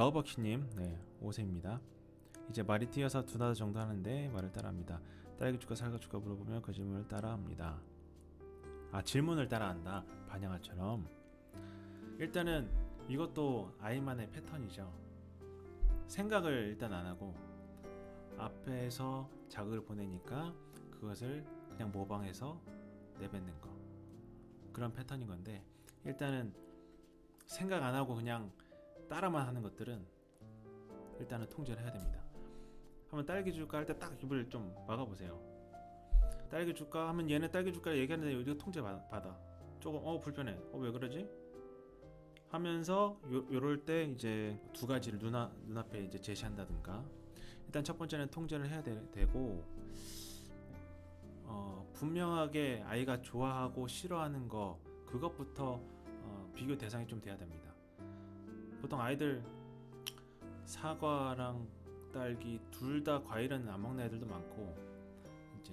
러버키님, 네, 5세입니다. 이제 말이 튀어서 두달 정도 하는데 말을 따라합니다. 딸기 줄까 살가 줄까 물어보면 그 질문을 따라합니다. 아 질문을 따라한다. 반영아처럼. 일단은 이것도 아이만의 패턴이죠. 생각을 일단 안 하고 앞에서 자극을 보내니까 그것을 그냥 모방해서 내뱉는 거 그런 패턴인 건데 일단은 생각 안 하고 그냥 따라만 하는 것들은 일단은 통제를 해야 됩니다. 한번 딸기 줄까 할 때 딱 입을 좀 막아보세요. 딸기 줄까 하면 얘네 딸기 줄까 얘기하는데 우리가 통제 받- 받아. 조금 어 불편해. 어 왜 그러지? 하면서 요, 요럴 때 이제 두 가지를 눈아, 눈앞에 이제 제시한다든가 일단 첫 번째는 통제를 해야 되, 고 어, 분명하게 아이가 좋아하고 싫어하는 거 그것부터 어, 비교 대상이 좀 돼야 됩니다. 보통 아이들 사과랑 딸기 둘 다 과일은 안 먹는 애들도 많고 이제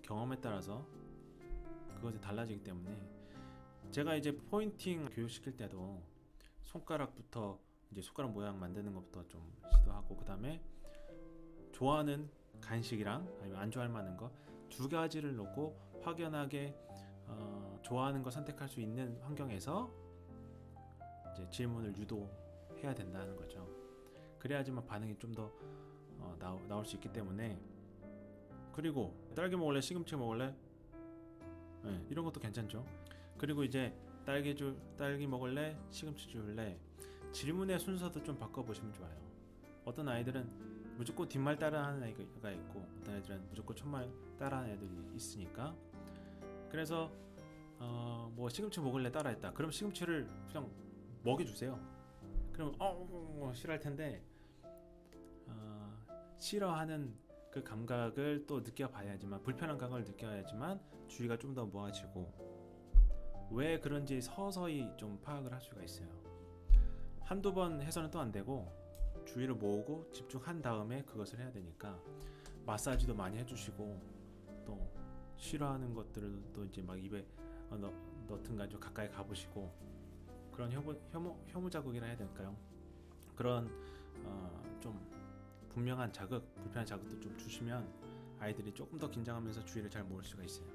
경험에 따라서 그것이 달라지기 때문에 제가 이제 포인팅 교육시킬 때도 손가락부터 이제 손가락 모양 만드는 것부터 좀 시도하고 그 다음에 좋아하는 간식이랑 아니면 안 좋아할 만한 거 두 가지를 놓고 확연하게 어, 좋아하는 거 선택할 수 있는 환경에서 이제 질문을 유도 해야 된다는 거죠. 그래야지만 반응이 좀더 어, 나올 수 있기 때문에 그리고 딸기 먹을래 시금치 먹을래 네, 이런 것도 괜찮죠. 그리고 이제 딸기 줄 딸기 먹을래 시금치 줄래 질문의 순서도 좀 바꿔보시면 좋아요. 어떤 아이들은 무조건 뒷말 따라하는 아이가 있고 어떤 애들은 무조건 첫말 따라하는 애들이 있으니까 그래서 어, 뭐 시금치 먹을래 따라했다. 그럼 시금치를 그냥 먹여주세요. 그럼 어, 어, 어 싫어할 텐데 어, 싫어하는 그 감각을 또 느껴봐야지만 불편한 감각을 느껴야지만 주의가 좀 더 모아지고 왜 그런지 서서히 좀 파악을 할 수가 있어요. 한두 번 해서는 또 안 되고 주의를 모으고 집중한 다음에 그것을 해야 되니까 마사지도 많이 해주시고 또 싫어하는 것들을 또 이제 막 입에 어, 넣, 넣든가 좀 가까이 가보시고 그런 혐오, 혐오, 혐오 자극이라 해야 될까요? 그런 어, 좀 분명한 자극, 불편한 자극도 좀 주시면 아이들이 조금 더 긴장하면서 주의를 잘 모을 수가 있어요.